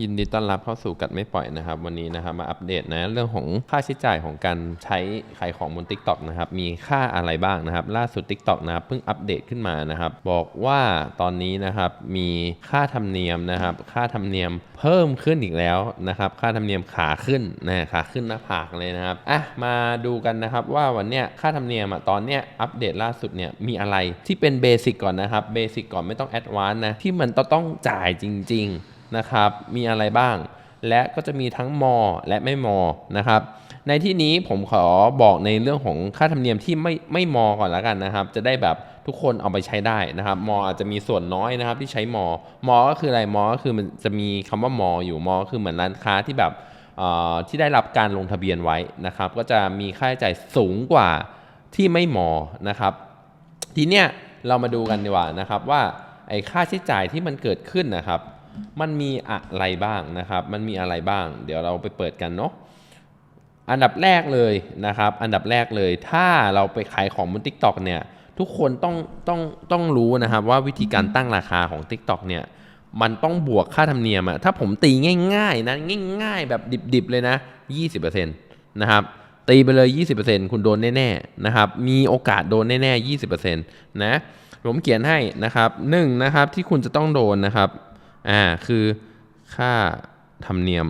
ยินดีต้อนรับเข้าสู่กัดไม่ปล่อยนะครับ วันนี้นะครับมาอัปเดตนะเรื่องของค่าใช้จ่ายของการใช้ขายของบน TikTok นะครับมีค่าอะไรบ้างนะครับ ล่าสุด TikTok นะครับเพิ่งอัปเดตขึ้นมานะครับ บอกว่าตอนนี้นะครับมีค่าธรรมเนียมนะครับ ค่าธรรมเนียมเพิ่มขึ้นอีกแล้วนะครับ ค่าธรรมเนียมขาขึ้นนะขาขึ้นหน้าผากเลยนะครับอะมาดูกันนะครับว่าวันเนี้ยค่าธรรมเนียมอะตอนเนี้ยอัปเดตล่าสุดเนี่ยมีอะไรที่เป็นเบสิกก่อนนะครับเบสิกก่อนไม่ต้องแอดวานซ์นะที่มันต้องจ่ายจริง ๆ นะครับ มีอะไรบ้าง และก็จะมีทั้งมอและไม่มอนะครับ ในที่นี้ผมขอบอกในเรื่องของค่าธรรมเนียมที่ไม่ไม่มอก่อนแล้วกันนะครับ จะได้แบบทุกคนเอาไปใช้ได้นะครับ มออาจจะมีส่วนน้อยนะครับที่ใช้มอ มอ ก็คืออะไร มอ ก็คือมันจะมีคำว่ามอ อยู่ มอก็คือเหมือนร้านค้าที่แบบที่ได้รับการลงทะเบียนไว้นะครับ ก็จะมีค่าใช้จ่ายสูงกว่าที่ไม่มอ นะครับ ทีเนี้ยเรามาดูกันดีกว่านะครับว่าไอ้ค่าใช้จ่ายที่มันเกิดขึ้นนะครับ มันมีอะไรบ้างนะครับ มันมีอะไรบ้าง เดี๋ยวเราไปเปิดกันเนาะอันดับแรกเลยนะครับ อันดับแรกเลย ถ้าเราไปขายของบน TikTok เนี่ย ทุกคนต้องต้องต้องรู้นะครับว่าวิธีการตั้งราคาของ TikTok เนี่ย มันต้องบวกค่าธรรมเนียมอะถ้าผมตีง่ายๆนะง่าย ๆ แบบดิบๆเลยนะ 20%นะครับตีไปเลย 20%คุณโดนแน่ๆนะครับ มีโอกาสโดนแน่ๆ20%นะ ผมเขียนให้นะครับหนึ่งนะครับที่คุณจะต้องโดนนะครับ อ่าคือค่าธรรมเนียม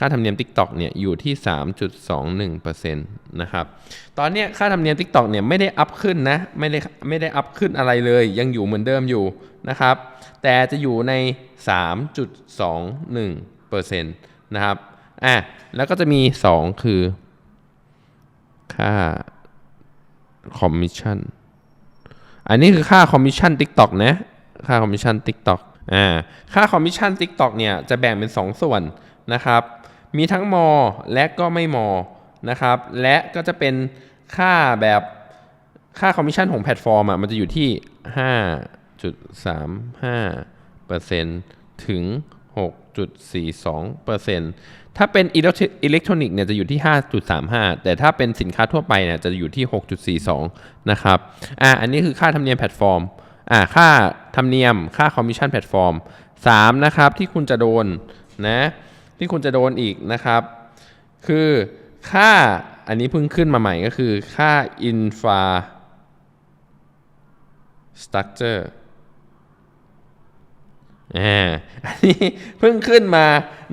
ค่าธรรมเนียม TikTok เนี่ยอยู่ที่ 3.21%นะครับ ตอนเนี้ยค่าธรรมเนียม TikTok เนี่ยไม่ได้อัพขึ้นนะ ไม่ได้ไม่ได้อัพขึ้นอะไรเลย ยังอยู่เหมือนเดิมอยู่นะครับ แต่จะอยู่ใน 3.21%นะครับ อะแล้วก็จะมี 2 คือ ค่าคอมมิชชั่น อันนี้คือค่าคอมมิชชั่น TikTok นะ ค่าคอมมิชชั่น TikTok อ่าค่าคอมมิชชั่น TikTok เนี่ยจะแบ่งเป็น 2 ส่วนนะครับ มีทั้งมอและก็ไม่มอนะครับ และก็จะเป็นค่าแบบค่าคอมมิชชั่นของแพลตฟอร์มอะมันจะอยู่ที่ 5.35%ถึง 6.42%ถ้าเป็นอิเล็กทรอนิกส์เนี่ยจะอยู่ที่ 5.35 แต่ถ้าเป็นสินค้าทั่วไปเนี่ยจะอยู่ที่ 6.42 นะครับ อ่า อันนี้คือค่าธรรมเนียมแพลตฟอร์ม อ่าค่าธรรมเนียมค่าคอมมิชชั่นแพลตฟอร์ม3นะครับที่คุณจะโดนนะที่คุณจะโดนอีกนะครับ คือค่าอันนี้เพิ่งขึ้นมาใหม่ก็คือค่า infrastructure อ่าอันนี้เพิ่งขึ้นมา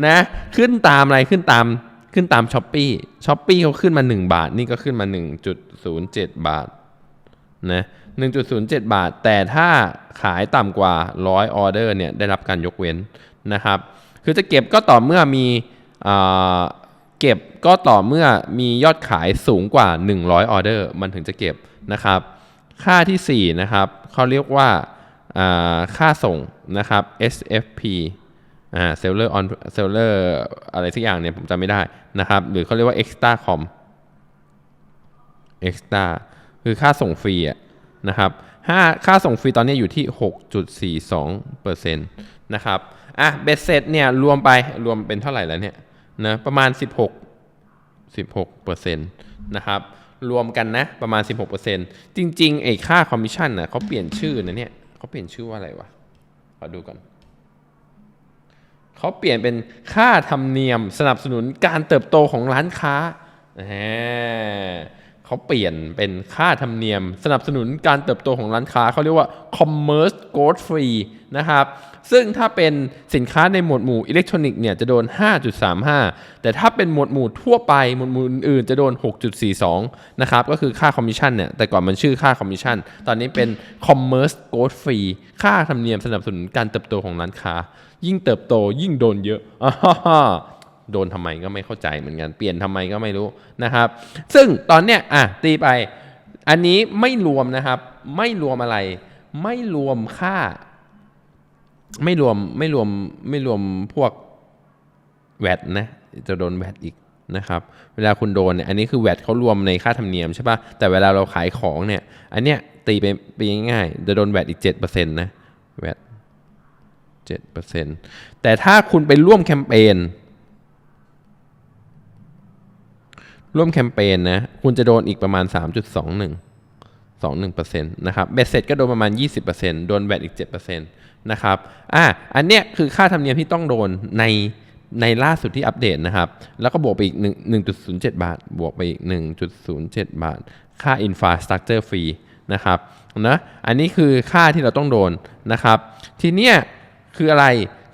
นะ ขึ้นตามอะไรขึ้นตามขึ้นตามช้อปปี้ช้อปปี้เขาขึ้นมา 1 บาท นี่ก็ขึ้นมา 1.07 บาทนะ 1.07 บาท แต่ถ้าขายต่ำกว่า 100 ออเดอร์เนี่ยได้รับการยกเว้นนะครับ คือจะเก็บก็ต่อเมื่อมีอ่าเก็บก็ต่อเมื่อมียอดขายสูงกว่า 100 ออเดอร์ มันถึงจะเก็บนะครับ ค่าทีสี่4 นะครับเขาเรียกว่าาค่าส่งนะครับ SFP อ่า seller on seller อะไรสักอย่างเนี่ยผมจำไม่ได้นะครับ หรือเขาเรียกว่า extra com extra คือค่าส่งฟรีอะ นะครับห้าค่าส่งฟรีตอนนี้อยู่ที่ 6.42%นะครับอะเบ็ดเสร็จเนี่ยรวมไปรวมเป็นเท่าไหร่แล้วเนี่ยนะประมาณ 16 16%นะครับรวมกันนะประมาณ 16%จริงๆไอ้ค่าคอมมิชชั่นน่ะเขาเปลี่ยนชื่อนะเนี่ยเขาเปลี่ยนชื่อว่าอะไรวะขอดูก่อนเขาเปลี่ยนเป็นค่าธรรมเนียมสนับสนุนการเติบโตของร้านค้าอ่า เขาเปลี่ยนเป็นค่าธรรมเนียม สนับสนุนการเติบโตของร้านค้าเขาเรียกว่า commerce growth free นะครับ ซึ่งถ้าเป็นสินค้าในหมวดหมู่อิเล็กทรอนิกส์เนี่ยจะโดน 5.35 แต่ถ้าเป็นหมวดหมู่ทั่วไปหมวดหมู่อื่นๆจะโดน 6.42 นะครับ ก็คือค่าคอมมิชชั่นเนี่ย แต่ก่อนมันชื่อค่าคอมมิชชั่น ตอนนี้เป็น commerce growth free ค่าธรรมเนียมสนับสนุนการเติบโตของร้านค้า ยิ่งเติบโตยิ่งโดนเยอะ โดนทำไมก็ไม่เข้าใจเหมือนกัน เปลี่ยนทำไมก็ไม่รู้นะครับ ซึ่งตอนเนี้ยอะตีไป อันนี้ไม่รวมนะครับ ไม่รวมอะไร ไม่รวมค่า ไม่รวมไม่รวมไม่รวมพวกแวดนะ จะโดนแวดอีกนะครับ เวลาคุณโดนเนี่ยอันนี้คือแวดเขารวมในค่าธรรมเนียมใช่ป่ะแต่เวลาเราขายของเนี่ย อันเนี้ยตีไปไปง่ายๆจะโดนแวดอีก7%นะแวด7%แต่ถ้าคุณไปร่วมแคมเปญ ร่วมแคมเปญนะ คุณจะโดนอีกประมาณ 3.21 21%นะครับเบ็ดเสร็จก็โดนประมาณ 20%โดนแวดอีก 7%นะครับอะอันเนี้ยคือค่าธรรมเนียมที่ต้องโดนในในล่าสุดที่อัปเดตนะครับ แล้วก็บวกไปอีก 1.07 บาท บวกไปอีก 1.07 บาท ค่า infrastructure fee นะครับนะอันนี้คือค่าที่เราต้องโดนนะครับ ทีเนี้ยคืออะไร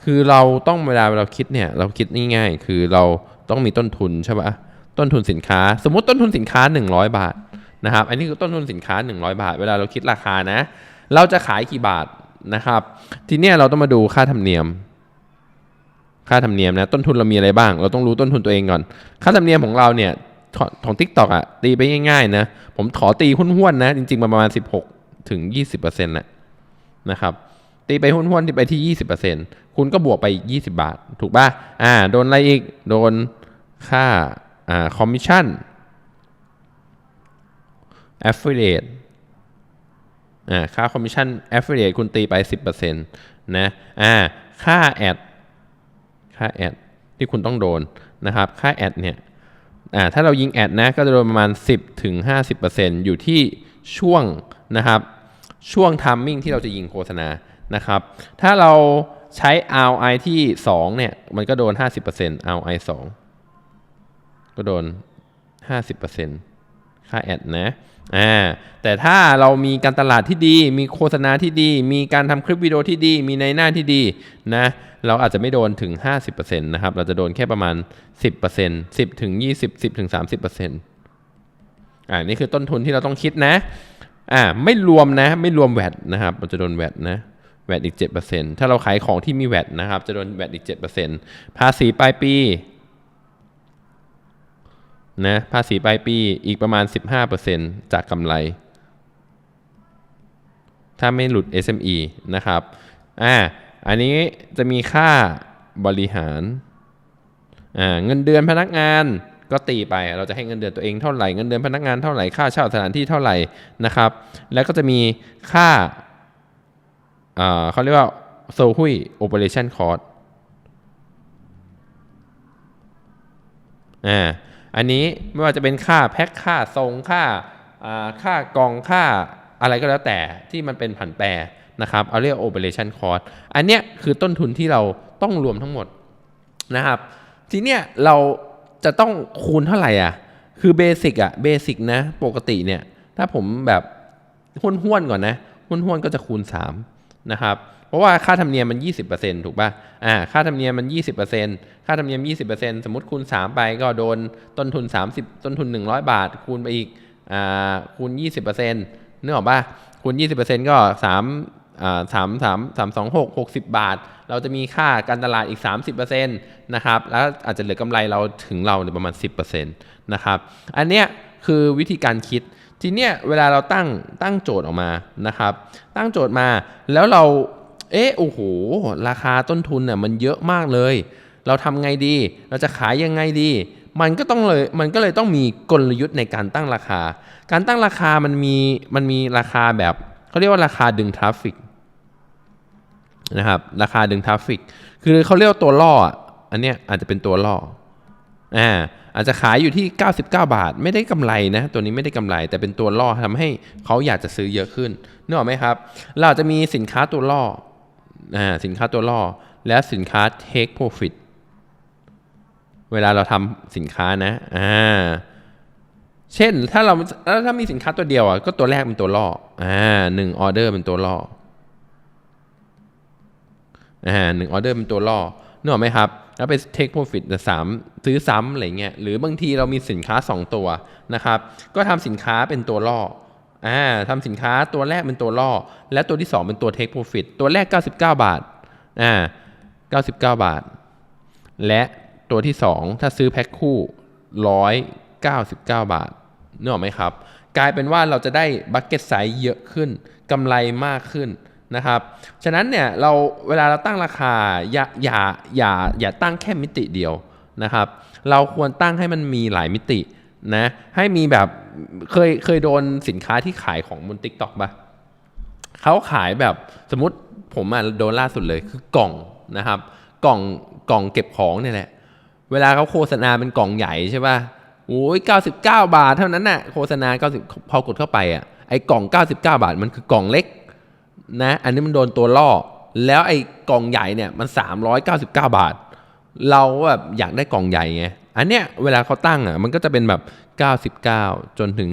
คือเราต้องเวลาเราคิดเนี่ย เราคิดง่ายๆ คือเราต้องมีต้นทุนใช่ปะ ต้นทุนสินค้า สมมติต้นทุนสินค้า 100 บาทนะครับ อันนี้คือต้นทุนสินค้า 100 บาท เวลาเราคิดราคานะ เราจะขายกี่บาทนะครับ ทีนี้เราต้องมาดูค่าธรรมเนียม ค่าธรรมเนียมนะ ต้นทุนเรามีอะไรบ้าง เราต้องรู้ต้นทุนตัวเองก่อน ค่าธรรมเนียมของเราเนี่ยของของ t ิ k t o k อะตีไปง่ายๆนะ ผมขอตีหุ้นๆนะ จริงๆประมาณ 16 ถึง 20%แหละนะครับตีไปหุ้นๆที่ไปที่ 20%คุณก็บวกไป 20 บาท ถูกป่ะอ่า โดนอะไรอีก โดนค่า อ่าคอมมิชชั่น affiliate อ่าค่าคอมมิชชั่น affiliate คุณตีไป 10%นะอ่าค่าแอดค่าแอดที่คุณต้องโดนนะครับ ค่าแอดเนี่ยอ่าถ้าเรายิงแอดนะก็จะโดนประมาณ 10ถึง50%อยู่ที่ช่วงนะครับช่วงทัมมิ่งที่เราจะยิงโฆษณานะครับถ้าเราใช้ ROI ที่ 2 เนี่ย มันก็โดน 50% ROI 2 ก็โดน 50%ค่าแอดนะอ่าแต่ถ้าเรามีการตลาดที่ดี มีโฆษณาที่ดี มีการทำคลิปวิดีโอที่ดี มีในหน้าที่ดีนะเราอาจจะไม่โดนถึง 50%นะครับ เราจะโดนแค่ประมาณ 10% 10ถึง20 10ถึง30%อ่านี่คือต้นทุนที่เราต้องคิดนะอ่าไม่รวมนะ ไม่รวมแวดนะครับเราจะโดนแวดนะแวดอีก 7%ถ้าเราขายของที่มีแวดนะครับ จะโดนแวดอีก 7%ภาษีปลายปี นะภาษีปลายปีอีกประมาณ 15%จากกำไร ถ้าไม่หลุด SME นะครับอ่าอันนี้จะมีค่าบริหารอ่าเงินเดือนพนักงานก็ตีไป เราจะให้เงินเดือนตัวเองเท่าไหร่ เงินเดือนพนักงานเท่าไหร่ ค่าเช่าสถานที่เท่าไหร่นะครับ แล้วก็จะมีค่าอ่าเขาเรียกว่าโซหุย operation cost อ่า อันนี้ไม่ว่าจะเป็นค่าแพ็คค่าส่งค่าอ่าค่ากองค่าอะไรก็แล้วแต่ที่มันเป็นผันแปรนะครับเอาเรียก operation cost อันเนี้ยคือต้นทุนที่เราต้องรวมทั้งหมดนะครับ ทีเนี้ยเราจะต้องคูณเท่าไหร่อะ คือเบสิกอะเบสิกนะ ปกติเนี่ย ถ้าผมแบบห้วนๆก่อนนะห้วนๆก็จะคูณ 3 นะครับ เพราะว่าค่าธรรมเนียมมัน 20%ถูกป่ะอ่าค่าธรรมเนียมมัน 20%ค่าธรรมเนียม 20%สมมติคูณ 3 ไปก็โดนต้นทุน 30 ต้นทุน 100 บาท คูณไปอีกอ่าคูณ 20%นึกออกป่ะคูณ 20%ก็3อ่าสามสามสามสองหกหกสิบบาท เราจะมีค่าการตลาดอีก 30%นะครับ แล้วอาจจะเหลือกำไรเราถึงเราในประมาณ 10%นะครับ อันเนี้ยคือวิธีการคิด ทีเนี้ยเวลาเราตั้งตั้งโจทย์ออกมานะครับ ตั้งโจทย์มาแล้วเรา เอ๊ะโอ้โหราคาต้นทุนเนี่ยมันเยอะมากเลย เราทำไงดี เราจะขายยังไงดี มันก็ต้องเลยมันก็เลยต้องมีกลยุทธ์ในการตั้งราคา การตั้งราคามันมีมันมีราคาแบบเขาเรียกว่าราคาดึงทราฟฟิกนะครับราคาดึงทราฟฟิกคือเขาเรียกว่าตัวล่ออันเนี้ยอาจจะเป็นตัวล่ออ่าอาจจะขายอยู่ที่ 99 บาท ไม่ได้กำไรนะ ตัวนี้ไม่ได้กำไร แต่เป็นตัวล่อทำให้เขาอยากจะซื้อเยอะขึ้นนึกออกไหมครับ เราจะมีสินค้าตัวล่อ สินค้าตัวล่อ และสินค้า take profit เวลาเราทำสินค้านะอ่าเช่นถ้าเราแล้วถ้ามีสินค้าตัวเดียวอะก็ตัวแรกเป็นตัวล่ออ่าหนึ่งออเดอร์เป็นตัวล่ออ่าหนึ่งออเดอร์เป็นตัวล่อนึกออกไหมครับ แล้วไป take profit แต่สามซื้อซ้ำอะไรเงี้ยหรือบางทีเรามีสินค้า 2 ตัวนะครับ ก็ทำสินค้าเป็นตัวล่อ อ่าทำสินค้าตัวแรกเป็นตัวล่อ และตัวที่ 2 เป็นตัว take profit ตัวแรก 99 บาทอ่า99 บาท และตัวที่ 2 ถ้าซื้อแพ็คคู่ 199 บาทนึกออกไหมครับ กลายเป็นว่าเราจะได้บัคเก็ตไซส์เยอะขึ้นกำไรมากขึ้นนะครับ ฉะนั้นเนี่ยเราเวลาเราตั้งราคาอย่าอย่าอย่าอย่าตั้งแค่มิติเดียวนะครับ เราควรตั้งให้มันมีหลายมิติ นะให้มีแบบเคยเคยโดนสินค้าที่ขายของบน t ิ k t o k ปะเขาขายแบบสมมติผมอะโดนล่าสุดเลยคือกล่องนะครับ กล่องกล่องเก็บของเนี่ยแหละ เวลาเขาโฆษณาเป็นกล่องใหญ่ใช่ปะโอ้ย99 บาทเท่านั้นน่ะโฆษณา 90 พอกดเข้าไปอะไอ้กล่อง 99 บาทมันคือกล่องเล็กนะอันนี้มันโดนตัวล่อ แล้วไอ้กล่องใหญ่เนี่ยมัน 399 บาท เราแบบอยากได้กล่องใหญ่ไง อันเนี้ยเวลาเขาตั้งอะมันก็จะเป็นแบบ 99 จนถึง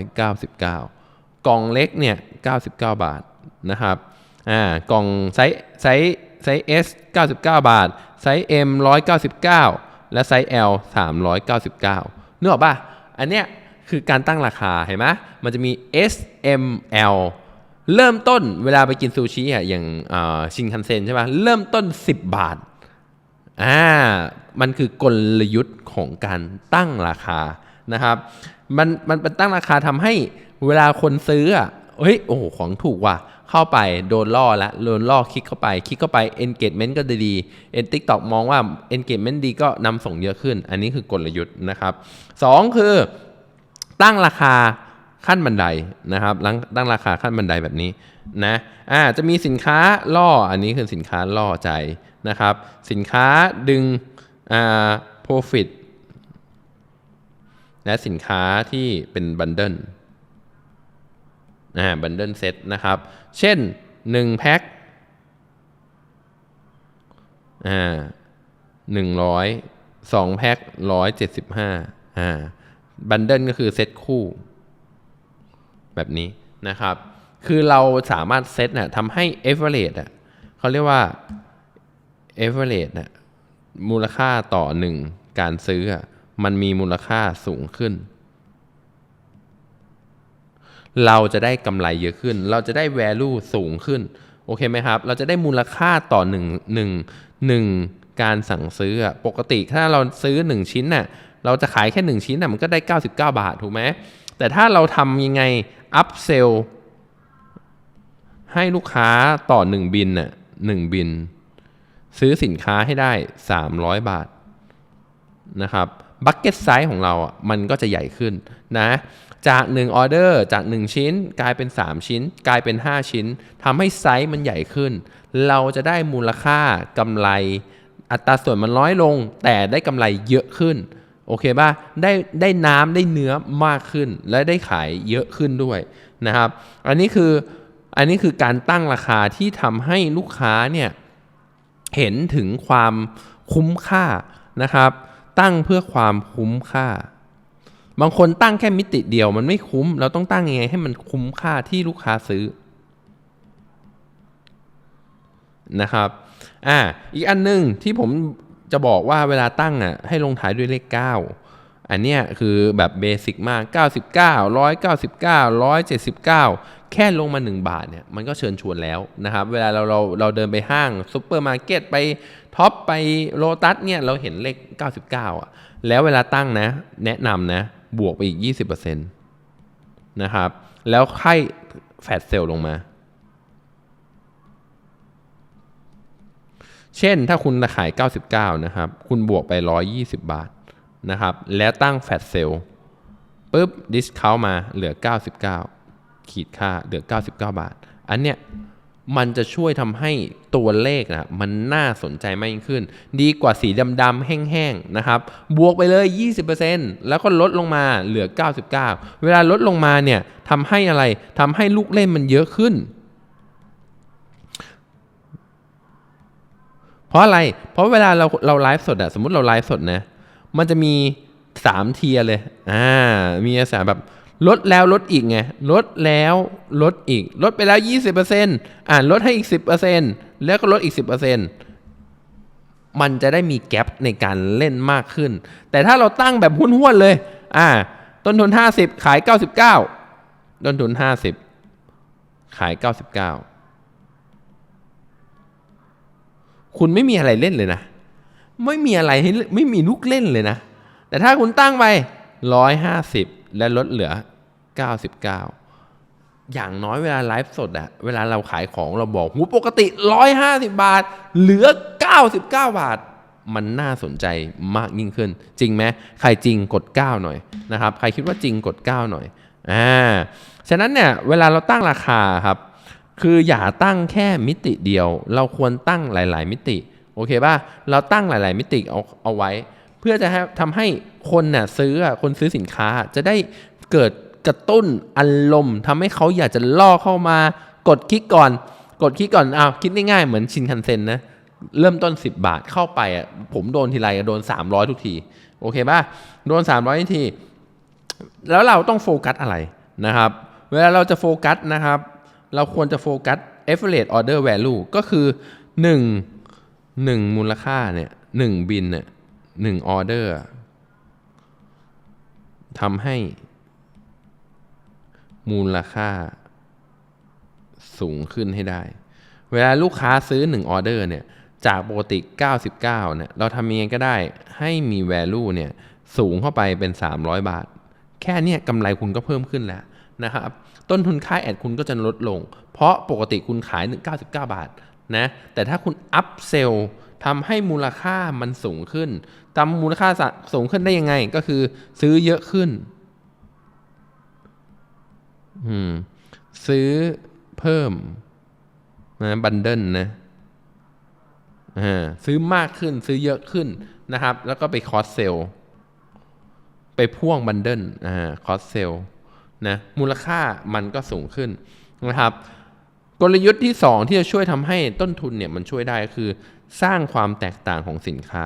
399 กล่องเล็กเนี่ย 99 บาทนะครับอ่ากล่องไซส์ไซส์ไซส์ S 99 บาท ไซส์ M 199 และไซส์ L 399นึกออกป่ะ อันเนี้ยคือการตั้งราคาเห็นไหมมันจะมี S M L เริ่มต้นเวลาไปกินซูชิอะอย่างชินคันเซ็นใช่ป่ะเริ่มต้น 10 บาท อ่ามันคือกลยุทธ์ของการตั้งราคานะครับมันมันเป็นตั้งราคาทำให้เวลาคนซื้ออะเฮ้ยโอ้โหของถูกว่ะเข้าไปโดนล่อละโดนล่อคลิกเข้าไป คลิกเข้าไป engagement ก็ดีเอ็นติกตอกมองว่า engagement ดีก็นำส่งเยอะขึ้น อันนี้คือกลยุทธ์นะครับสองคือตั้งราคาขั้นบันไดนะครับลังตั้งราคาขั้นบันไดแบบนี้นะอ่าจะมีสินค้าล่ออันนี้คือสินค้าล่อใจ นะครับ สินค้าดึงอ่า profit และสินค้าที่เป็นบันเดิลอ่าบันเดิลเซตนะครับ เช่น 1 แพ็คอ่าหนึ่งร้อยสองแพ็คร้อยเจ็ดสิบห้าอ่าบันเดิลก็คือเซตคู่ แบบนี้นะครับ คือเราสามารถเซตน่ะทำให้ average อะเขาเรียกว่า average น่ะมูลค่าต่อหนึ่งการซื้อมันมีมูลค่าสูงขึ้น เราจะได้กำไรเยอะขึ้น เราจะได้ value สูงขึ้น โอเคไหมครับ เราจะได้มูลค่าต่อหนึ่งหนึ่งหนึ่งการสั่งซื้อปกติถ้าเราซื้อ 1 ชิ้นน่ะเราจะขายแค่ 1 ชิ้นน่ะมันก็ได้ 99 บาทถูกไหมแต่ถ้าเราทำยังไง up sell ให้ลูกค้าต่อ 1 บินน่ะหนึ่งบิน ซื้อสินค้าให้ได้ 300 บาทนะครับบัคเก็ตไซส์ของเราอะมันก็จะใหญ่ขึ้นนะจาก1ออเดอร์จาก 1 ชิ้น กลายเป็น 3 ชิ้น กลายเป็น 5 ชิ้นทำให้ไซส์มันใหญ่ขึ้น เราจะได้มูลค่ากำไร อัตราส่วนมันน้อยลง แต่ได้กำไรเยอะขึ้น โอเคป่ะได้ได้น้ำได้เนื้อมากขึ้น และได้ขายเยอะขึ้นด้วยนะครับ อันนี้คืออันนี้คือการตั้งราคาที่ทำให้ลูกค้าเนี่ย เห็นถึงความคุ้มค่านะครับ ตั้งเพื่อความคุ้มค่า บางคนตั้งแค่มิติเดียวมันไม่คุ้ม เราต้องตั้งยังไงให้มันคุ้มค่าที่ลูกค้าซื้อนะครับ อ่า อีกอันหนึ่งที่ผมจะบอกว่าเวลาตั้งอะให้ลงท้ายด้วยเลข 9 อันเนี้ยคือแบบเบสิกมาก 99 199 179 แค่ลงมา 1 บาทเนี่ยมันก็เชิญชวนแล้วนะครับเวลาเราเราเราเดินไปห้างซุปเปอร์มาร์เก็ตไปท็อปไปโลตัสเนี่ยเราเห็นเลข 99อะแล้วเวลาตั้งนะ แนะนำนะ บวกไปอีก 20%นะครับ แล้วค่อยแฟดเซลลงมา เช่นถ้าคุณขาย 99 นะครับ คุณบวกไป 120 บาทนะครับ แล้วตั้งแฟดเซลปุ๊บดิสคาวมาเหลือ 99 ขีดค่าเหลือ 99 บาท อันเนี้ยมันจะช่วยทำให้ตัวเลขนะมันน่าสนใจมากยิ่งขึ้น ดีกว่าสีดำๆแห้งๆนะครับ บวกไปเลย 20%แล้วก็ลดลงมาเหลือ 99 เวลาลดลงมาเนี่ยทำให้อะไรทำให้ลูกเล่นมันเยอะขึ้น เพราะอะไร เพราะเวลาเราเราไลฟ์สดอะสมมติเราไลฟ์สดนะ มันจะมีสามเทียร์เลย อ่า มีลักษณะแบบ ลดแล้วลดอีกไงลดแล้วลดอีก ลดไปแล้ว 20%อ่าลดให้อีก 10%แล้วก็ลดอีก 10%มันจะได้มีแกลบในการเล่นมากขึ้น แต่ถ้าเราตั้งแบบหุ้นห้วนเลย อ่า ต้นทุน 50 ขาย 99 ต้นทุน 50 ขาย 99 คุณไม่มีอะไรเล่นเลยนะ ไม่มีอะไรให้ไม่มีลูกเล่นเลยนะ แต่ถ้าคุณตั้งไปร้อยห้าสิบ และลดเหลือเก้าสิบเก้าอย่างน้อยเวลาไลฟ์สดอะเวลาเราขายของเราบอกหูปกติร้อยห้าสิบาท เหลือเก้าสิบาท มันน่าสนใจมากยิ่งขึ้น จริงไหมใครจริงกด 9 หน่อยนะครับ ใครคิดว่าจริงกด 9 หน่อยอ่าฉะนั้นเนี่ยเวลาเราตั้งราคาครับ คืออย่าตั้งแค่มิติเดียว เราควรตั้งหลาย ๆ มิติโอเคป่ะเราตั้งหลาย ๆ มิติเอาเอาไว้ พื่อจะทำให้คนน่ะซื้อคนซื้อสินค้าจะได้เกิดกระตุ้นอารมณ์ทำให้เขาอยากจะล่อเข้ามากดคลิกก่อน กดคิดก่อนอ้าวคิดง่ายๆเหมือนชินคันเซ็นนะเริ่มต้น 10 บาทเข้าไปอะผมโดนทีไรโดน 300 ทุกที โอเคป่ะโดน 300ทุกที แล้วเราต้องโฟกัสอะไรนะครับ เวลาเราจะโฟกัสนะครับ เราควรจะโฟกัส average order value ก็คือ 1 1 มูลค่าเนี่ย1บินเนี่ย 1ออเดอร์ทำให้ มูลค่า สูงขึ้นให้ได้ เวลาลูกค้าซื้อ1ออเดอร์เนี่ย จากปกติ 99เนี่ย เราทำยังไงก็ได้ให้มี value เนี่ย สูงเข้าไปเป็น 300 บาท แค่เนี้ยกำไรคุณก็เพิ่มขึ้นแล้วนะครับ ต้นทุนค่าแอดคุณก็จะลดลง เพราะปกติคุณขาย 199 บาทนะ แต่ถ้าคุณอัพเซล ทำให้มูลค่ามันสูงขึ้นทำมูลค่าสูงขึ้นได้ยังไง ก็คือซื้อเยอะขึ้น อืม ซื้อเพิ่มนะบันเดิลนะอ่าซื้อมากขึ้นซื้อเยอะขึ้นนะครับ แล้วก็ไปคอสเซลไปพ่วงบันเดิลอ่าคอสเซลนะมูลค่ามันก็สูงขึ้นนะครับ กลยุทธ์ที่ 2 ที่จะช่วยทำให้ต้นทุนเนี่ยมันช่วยได้ก็คือ สร้างความแตกต่างของสินค้า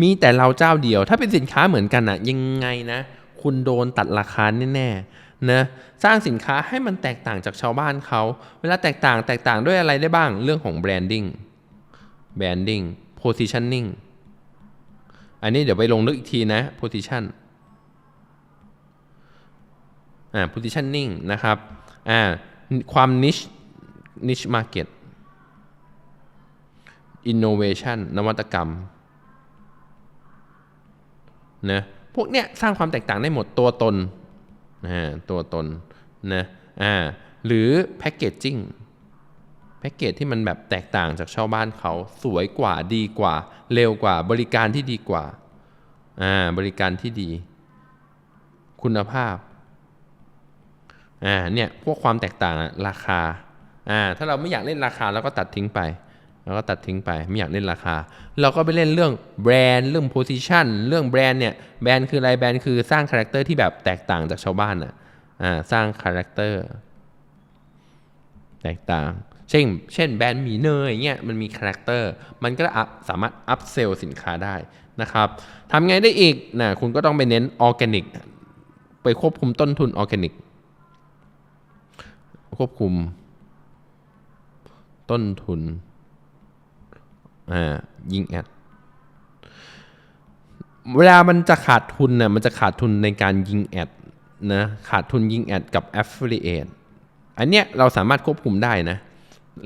มีแต่เราเจ้าเดียว ถ้าเป็นสินค้าเหมือนกันอะยังไงนะ คุณโดนตัดราคาแน่ๆนะสร้างสินค้าให้มันแตกต่างจากชาวบ้านเขา เวลาแตกต่างแตกต่างด้วยอะไรได้บ้างเรื่องของแบรนดิ้งแบรนดิ้ง positioning อันนี้เดี๋ยวไปลงลึกอีกทีนะ position อ่า positioning นะครับ อ่า ความ niche niche market innovation นวัตกรรมนะพวกเนี้ยสร้างความแตกต่างได้หมดตัวตนนะตัวตนนะอ่าหรือแพคเกจจิ้งแพคเกจที่มันแบบแตกต่างจากชาวบ้านเขาสวยกว่าดีกว่า เร็วกว่าบริการที่ดีกว่าอ่าบริการที่ดี คุณภาพอ่าเนี่ยพวกความแตกต่างราคาอ่าถ้าเราไม่อยากเล่นราคาเราก็ตัดทิ้งไป เราก็ตัดทิ้งไปไม่อยากเล่นราคา เราก็ไปเล่นเรื่องแบรนด์เรื่องโพซิชันเรื่องแบรนด์เนี่ยแบรนด์คืออะไรแบรนด์คือสร้างคาแรคเตอร์ที่แบบแตกต่างจากชาวบ้านอะอ่าสร้างคาแรคเตอร์แตกต่าง เช่น เช่นแบรนด์หมีเนยเงี้ยมันมีคาแรคเตอร์มันก็สามารถอัพเซลสินค้าได้นะครับทำไงได้อีกนะคุณก็ต้องไปเน้นออร์แกนิกไปควบคุมต้นทุนออร์แกนิกควบคุม ต้นทุน อ่ายิงแอดเวลามันจะขาดทุนน่ะมันจะขาดทุนในการยิงแอดนะขาดทุนยิงแอดกับ Affiliate อันเนี้ยเราสามารถควบคุมได้นะ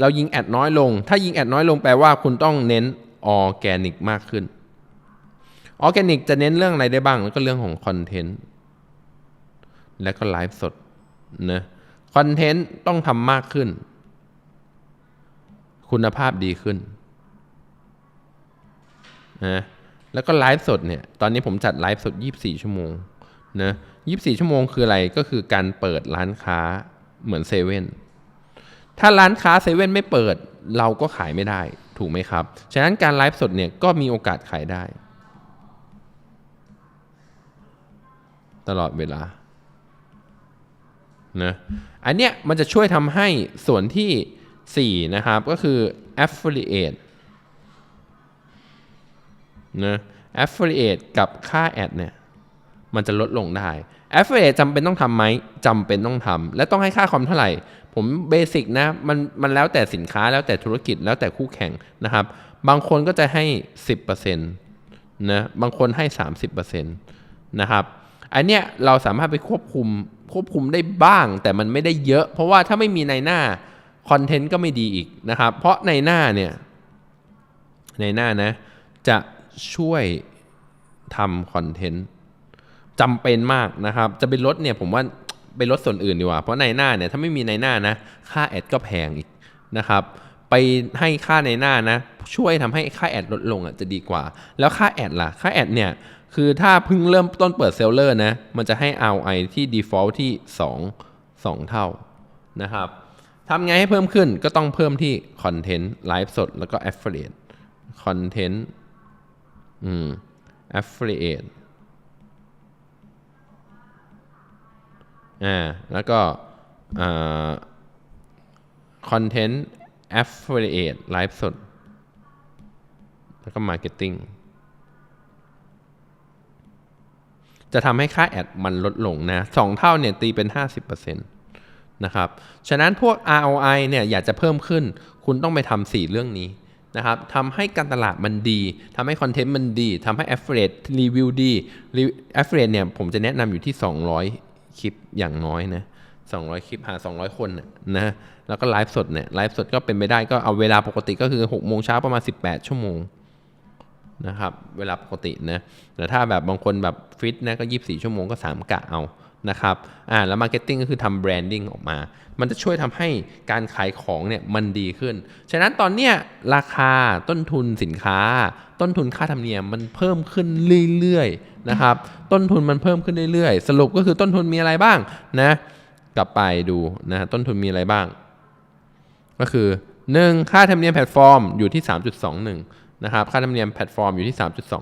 เรายิงแอดน้อยลง ถ้ายิงแอดน้อยลงแปลว่าคุณต้องเน้นออร์แกนิกมากขึ้นออร์แกนิกจะเน้นเรื่องอะไรได้บ้าง แล้วก็เรื่องของคอนเทนต์และก็ไลฟ์สดนะคอนเทนต์ต้องทำมากขึ้น คุณภาพดีขึ้น นะแล้วก็ไลฟ์สดเนี่ยตอนนี้ผมจัดไลฟ์สด 24 ชั่วโมงนะ24 ชั่วโมงคืออะไรก็คือการเปิดร้านค้าเหมือนเซเว่นถ้าร้านค้าเซเว่นไม่เปิดเราก็ขายไม่ได้ถูกไหมครับ ฉะนั้นการไลฟ์สดเนี่ยก็มีโอกาสขายได้ ตลอดเวลานะอันเนี้ยมันจะช่วยทำให้ส่วนที่ 4 นะครับ ก็คือ affiliate นะ affiliate กับค่าแอดเนี่ยมันจะลดลงได้ affiliate จำเป็นต้องทำไหมจำเป็นต้องทำและต้องให้ค่าคอมเท่าไหร่ ผมเบสิกนะมันมันแล้วแต่สินค้าแล้วแต่ธุรกิจแล้วแต่คู่แข่งนะครับ บางคนก็จะให้ 10%นะบางคนให้ 30%นะครับอันเนี้ยเราสามารถไปควบคุมควบคุมได้บ้าง แต่มันไม่ได้เยอะ เพราะว่าถ้าไม่มีในหน้าคอนเทนต์ก็ไม่ดีอีกนะครับ เพราะในหน้าเนี่ยในหน้านะจะ ช่วยทำคอนเทนต์จำเป็นมากนะครับ จะไปลดเนี่ยผมว่าไปลดส่วนอื่นดีกว่า เพราะในหน้าเนี่ยถ้าไม่มีในหน้านะ ค่าแอดก็แพงอีกนะครับ ไปให้ค่าในหน้านะ ช่วยทำให้ค่าแอดลดลงอะจะดีกว่า แล้วค่าแอดล่ะ ค่าแอดเนี่ย คือถ้าเพิ่งเริ่มต้นเปิดเซลเลอร์นะ มันจะให้ ROI ที่ default ที่ 2 2 เท่านะครับทำไงให้เพิ่มขึ้นก็ต้องเพิ่มที่คอนเทนต์ไลฟ์สดแล้วก็ affiliate คอนเทนต์ อืม affiliate อ่า แล้วก็อ่า content affiliate ไลฟ์สด แล้วก็ marketing จะทำให้ค่าแอดมันลดลงนะสองเท่าเนี่ยตีเป็น 50%นะครับ ฉะนั้นพวก ROI เนี่ยอยากจะเพิ่มขึ้น คุณต้องไปทำสี่เรื่องนี้ นะครับทำให้การตลาดมันดีทำให้คอนเทนต์มันดีทำให้ affiliate รีวิวดี affiliate เนี่ยผมจะแนะนำอยู่ที่ 200 คลิปอย่างน้อยนะ200 คลิปหา 200 คนนะนะแล้วก็ไลฟ์สดเนี่ยไลฟ์สดก็เป็นไปได้ก็เอาเวลาปกติก็คือ6โมงเช้าประมาณ 18 ชั่วโมงนะครับเวลาปกตินะแต่ถ้าแบบบางคนแบบฟิตนะก็ 24 ชั่วโมงก็ 3 กะเอา นะครับอ่าแล้วมาร์เก็ตติ้งก็คือทำแบรนดิ้งออกมา มันจะช่วยทำให้การขายของเนี่ยมันดีขึ้น ฉะนั้นตอนเนี้ยราคาต้นทุนสินค้า ต้นทุนค่าธรรมเนียมมันเพิ่มขึ้นเรื่อยๆนะครับต้นทุนมันเพิ่มขึ้นเรื่อยๆ สรุปก็คือต้นทุนมีอะไรบ้างนะกลับไปดูนะต้นทุนมีอะไรบ้าง ก็คือ 1. ค่าธรรมเนียมแพลตฟอร์มอยู่ที่ 3.21 นะครับค่าธรรมเนียมแพลตฟอร์มอยู่ที่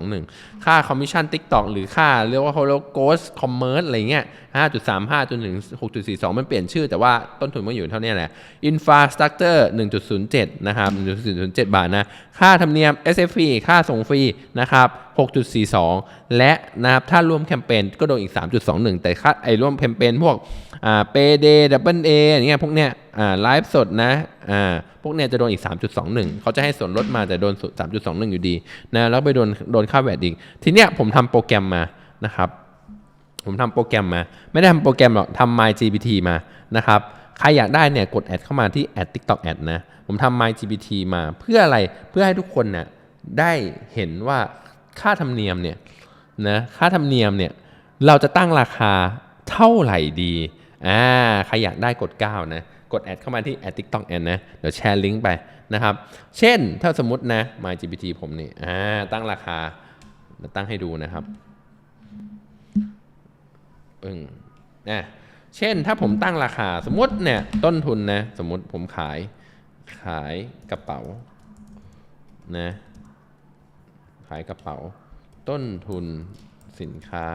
3.21 ค่าคอมมิชชั่น TikTok หรือค่าเรียกว่าเขาเรียกโกสคอมเมอร์สอะไรเงี้ย 5.35 จนถึง 6.42 มันเปลี่ยนชื่อแต่ว่าต้นทุนมันอยู่เท่านี้แหละ Infrastructure 1.07 นะครับ 1.07 บาทนะ ค่าธรรมเนียม SFP ค่าส่งฟรีนะครับ 6.42 และนะครับถ้ารวมแคมเปญก็โดนอีก 3.21 แต่ค่าไอ้ร่วมแคมเปญพวก อ่าเปเดดับเบิลเออย่างเงี้ยพวกเนี้ยอ่าไลฟ์สดนะอ่าพวกเนี้ยจะโดนอีก 3.21 เขาจะให้ส่วนลดมาแต่โดน 3.21 อยู่ดีนะแล้วไปโดนโดนค่าแวดอีก ทีเนี้ยผมทำโปรแกรมมานะครับ ผมทำโปรแกรมมา ไม่ได้ทำโปรแกรมหรอกทำ MyGPT มานะครับใครอยากได้เนี่ยกดแอดเข้ามาที่แอด TikTok แอดนะผมทำ MyGPT มาเพื่ออะไรเพื่อให้ทุกคนเนี่ยได้เห็นว่าค่าธรรมเนียมเนี่ยนะค่าธรรมเนียมเนี่ยเราจะตั้งราคาเท่าไหร่ดี อ่าใครอยากได้กด 9 นะ กดแอดเข้ามาที่แอด TikTok แอดนะ เดี๋ยวแชร์ลิงก์ไปนะครับ เช่นถ้าสมมตินะ MyGPT ผมนี่อ่าตั้งราคาตั้งให้ดูนะครับปึ้งนะเช่นถ้าผมตั้งราคาสมมติเนี่ยต้นทุนนะ สมมติผมขายขายกระเป๋านะขายกระเป๋า ต้นทุนสินค้า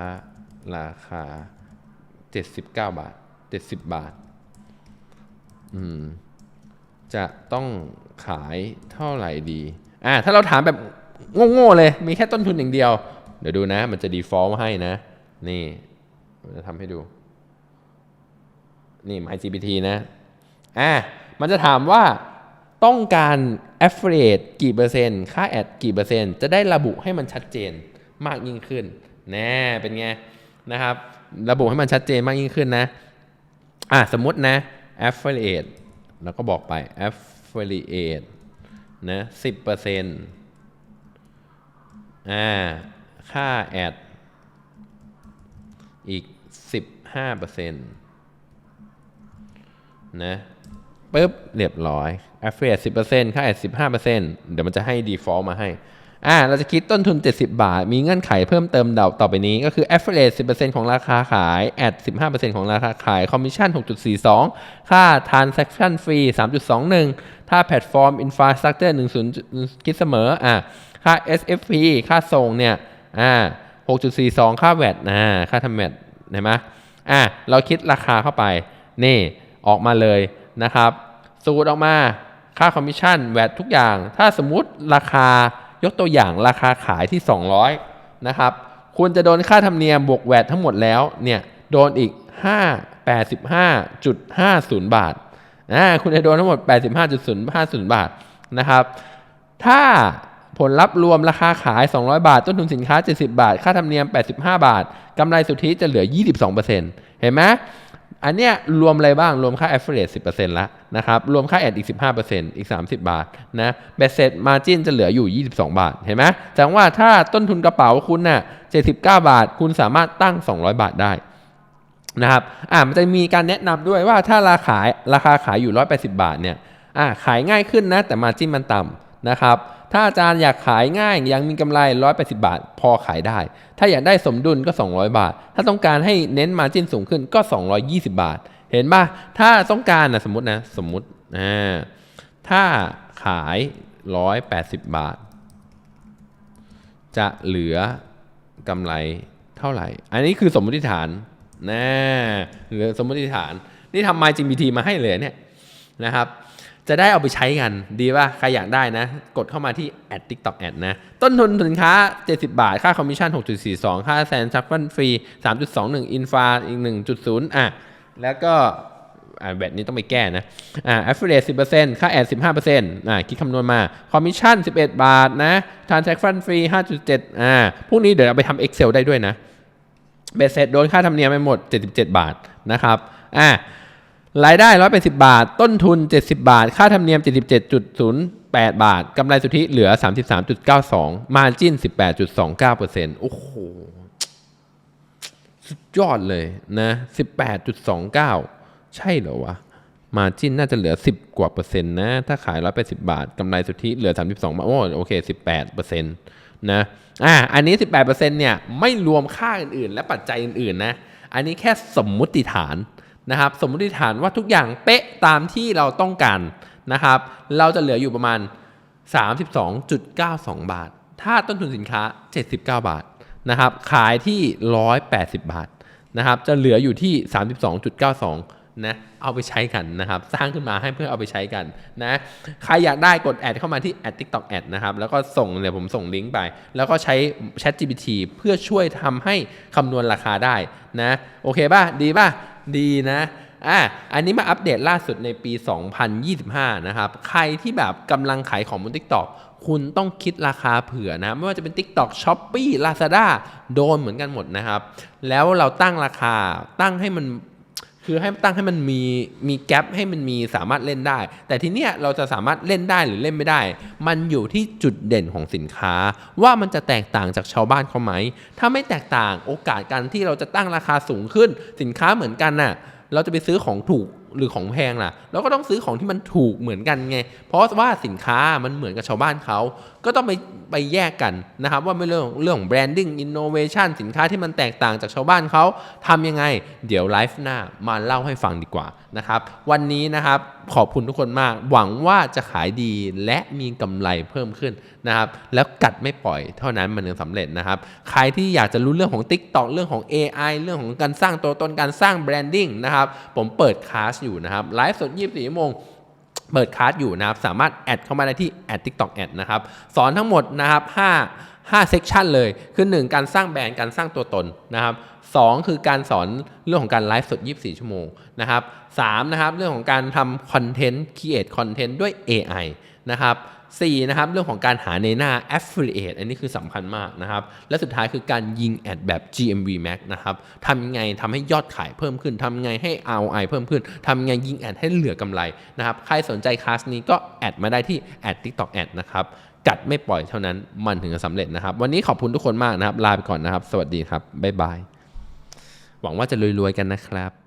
ราคา 79 บาท 70 บาท อืม จะต้องขายเท่าไหร่ดี อ่า ถ้าเราถามแบบโง่ๆเลย มีแค่ต้นทุนอย่างเดียว เดี๋ยวดูนะ มันจะ default มาให้นะ นี่จะทำให้ดู นี่ MyGPT นะ อะมันจะถามว่าต้องการ affiliate กี่เปอร์เซ็นต์ ค่าแอดกี่เปอร์เซ็นต์ จะได้ระบุให้มันชัดเจนมากยิ่งขึ้น แน่ เป็นไงนะครับ ระบุให้มันชัดเจนมากยิ่งขึ้นนะ อะสมมตินะ affiliate แล้วก็บอกไป affiliate นะสิบเปอร์เซ็นต์อ่า ค่าแอด อีก15%นะปุ๊บ เรียบร้อย affiliate 10%ค่าแอด15%เดี๋ยวมันจะให้ default มาให้ อ่าเราจะคิดต้นทุน 70 บาท มีเงื่อนไขเพิ่มเติมเดาต่อไปนี้ก็คือ affiliate 10%ของราคาขายแอด15%ของราคาขาย commission 6.42 ค่า transaction fee 3.21 ถ้าแพลตฟอร์ม infrastructure 10 คิดเสมออ่าค่า SFP ค่าส่งเนี่ยอ่า6.42 ค่าแวดนะค่าทำแวดเห็นไหมอะเราคิดราคาเข้าไป นี่ออกมาเลยนะครับ สูตรออกมาค่าคอมมิชชั่นแวดทุกอย่าง ถ้าสมมุติราคา ยกตัวอย่างราคาขายที่ 200 นะครับ คุณจะโดนค่าธรรมเนียมบวกแวดทั้งหมดแล้วเนี่ยโดนอีก 585.50 บาทอ่าคุณจะโดนทั้งหมด 85.050 บาทนะครับ ถ้าผลลัพธ์รวมราคาขาย 200 บาท ต้นทุนสินค้า 70 บาท ค่าธรรมเนียม 85 บาท กำไรสุทธิจะเหลือ 22%เห็นไหม อันเนี้ยรวมอะไรบ้างรวมค่า affiliate 10%ละนะครับรวมค่าแอดอีก 15%อีก 30 บาทนะเบสเซ็ตมาจินจะเหลืออยู่ 22 บาท เห็นไหมแสดงว่าถ้าต้นทุนกระเป๋าคุณน่ะ79 บาท คุณสามารถตั้ง 200 บาทได้นะครับอ่ามันจะมีการแนะนำด้วยว่าถ้าราคาราคาขายอยู่ 180 บาทเนี่ยอ่าขายง่ายขึ้นนะแต่มาจิ้นมันต่ำนะครับ ถ้าอาจารย์อยากขายง่ายยังมีกำไร 180 บาท พอขายได้ ถ้าอยากได้สมดุลก็ 200 บาท ถ้าต้องการให้เน้นมาจิ้นสูงขึ้นก็ 220 บาท เห็นป่ะ ถ้าต้องการนะสมมตินะสมมติอ่าถ้าขาย 180 บาท จะเหลือกำไรเท่าไหร่ อันนี้คือสมมติฐานนะเหลือสมมติฐาน นี่ทำ MyGPT มาให้เลยเนี่ยนะครับ จะได้เอาไปใช้กัน ดีป่ะ ใครอยากได้นะ กดเข้ามาที่แอด TikTok แอดนะ ต้นทุนสินค้า 70 บาท ค่าคอมมิชชั่น 6.42 ค่าแซนซักฟันฟรี 3.21 อินฟาอีก 1.0 อะ แล้วก็อ่าแบบนี้ต้องไปแก้นะ อ่า affiliate 10%ค่าแอด 15%อ่า คิดคำนวณมา คอมมิชชั่น 11 บาทนะ transaction fee 5.7 อ่า พวกนี้เดี๋ยวเอาไปทำ Excel ได้ด้วยนะ เบสเสร็จโดนค่าธรรมเนียมไปหมด 77 บาทนะครับ อ่า รายได้ 180 บาท ต้นทุน 70 บาท ค่าธรรมเนียม 77.08 บาท กำไรสุทธิเหลือ 33.92 มาจิ้น 18.29%โอ้โห สุดยอดเลยนะ 18.29 ใช่เหรอวะ มาจิ้นน่าจะเหลือ 10 กว่าเปอร์เซ็นต์นะ ถ้าขาย 180 บาท กำไรสุทธิเหลือ 32 บาท โอ้โอเค 18เปอร์เซ็นต์นะ อ่า อันนี้ 18เปอร์เซ็นต์เนี่ย ไม่รวมค่าอื่นๆ และปัจจัยอื่นๆ นะ อันนี้แค่สมมุติฐาน นะครับสมมติฐานว่าทุกอย่างเป๊ะตามที่เราต้องการนะครับเราจะเหลืออยู่ประมาณ 32.92 บาท ถ้าต้นทุนสินค้า 79 บาทนะครับขายที่ 180 บาทนะครับจะเหลืออยู่ที่ 32.92 นะเอาไปใช้กันนะครับ สร้างขึ้นมาให้เพื่อเอาไปใช้กันนะใครอยากได้กดแอดเข้ามาที่แอด TikTok แอดนะครับแล้วก็ส่งเดี๋ยวผมส่งลิงก์ไป แล้วก็ใช้ Chat GPT เพื่อช่วยทำให้คำนวณราคาได้นะโอเคป่ะดีป่ะ ดีนะอะอันนี้มาอัปเดตล่าสุดในปี 2025 นะครับ ใครที่แบบกำลังขายของบน TikTok คุณต้องคิดราคาเผื่อนะ ไม่ว่าจะเป็น TikTok Shopee Lazada โดนเหมือนกันหมดนะครับ แล้วเราตั้งราคาตั้งให้มัน คือให้ตั้งให้มันมีมีแกลบให้มันมีสามารถเล่นได้ แต่ทีเนี้ยเราจะสามารถเล่นได้หรือเล่นไม่ได้ มันอยู่ที่จุดเด่นของสินค้า ว่ามันจะแตกต่างจากชาวบ้านเขาไหม ถ้าไม่แตกต่างโอกาสการที่เราจะตั้งราคาสูงขึ้น สินค้าเหมือนกันน่ะ เราจะไปซื้อของถูกหรือของแพงล่ะ เราก็ต้องซื้อของที่มันถูกเหมือนกันไง เพราะว่าสินค้ามันเหมือนกับชาวบ้านเขาก็ต้องไปไปแยกกันนะครับ ว่าไม่เรื่องเรื่องของ branding innovation สินค้าที่มันแตกต่างจากชาวบ้านเขาทำยังไง เดี๋ยวไลฟ์หน้ามาเล่าให้ฟังดีกว่านะครับ วันนี้นะครับขอบคุณทุกคนมาก หวังว่าจะขายดีและมีกำไรเพิ่มขึ้นนะครับ แล้วกัดไม่ปล่อยเท่านั้นมันถึงสำเร็จนะครับ ใครที่อยากจะรู้เรื่องของ TikTok เรื่องของ AI เรื่องของการสร้างตัวตนการสร้างแบรนดิ้งนะครับ ผมเปิดคลาสอยู่นะครับไลฟ์สด 24ชั่วโมง เปิดคลาสอยู่นะครับ สามารถแอดเข้ามาได้ที่แอดติ๊กตอกแอดนะครับ สอนทั้งหมดนะครับ5 5เซกชันเลย คือ 1 การสร้างแบรนด์ การสร้างตัวตนนะครับ2คือการสอนเรื่องของการไลฟ์สด 24 ชั่วโมงนะครับ3นะครับ เรื่องของการทำคอนเทนต์ครีเอทคอนเทนต์ด้วย AI นะครับ 4นะครับเรื่องของการหาในหน้า affiliate อันนี้คือสำคัญมากนะครับ และสุดท้ายคือการยิงแอดแบบ GMV max นะครับทำยังไงทำให้ยอดขายเพิ่มขึ้นทำยังไงให้ ROI เพิ่มขึ้นทำยังไงยิงแอดให้เหลือกำไรนะครับใครสนใจคลาสนี้ก็แอดมาได้ที่แอด TikTok แอดนะครับกัดไม่ปล่อยเท่านั้นมันถึงจะสำเร็จนะครับ วันนี้ขอบคุณทุกคนมากนะครับ ลาไปก่อนนะครับ สวัสดีครับบ๊ายบายหวังว่าจะรวยๆกันนะครับ